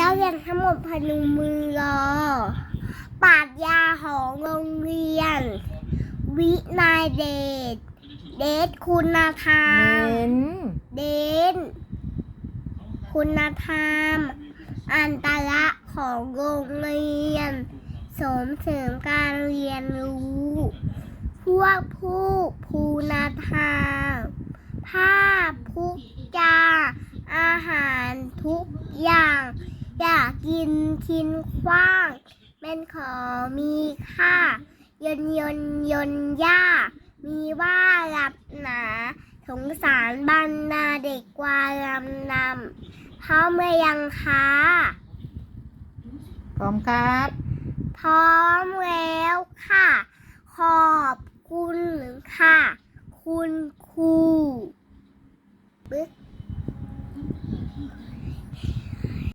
นักเรียนทั้งหมดพนมมือรอปราดยาของโรงเรียน วินายเดชเดชคุณธรรเน้มนเดนคุณธรรม อันตระของโรงเรียน สมเสริมการเรียนรู้ พวกผู้ภูนธรรมภาพพุกจาอาหารทุกอย่าง อยากกินกินขว้าง เป็นของมีค่า ยนยนยนย่า มีว่ารับหนาสงสารบรรดาเด็กกว่าลำนำเพราะเมื่อยังค้าพร้อมครับ พร้อมแล้วค่ะ ขอบคุณค่ะ คุณครูปึ๊ก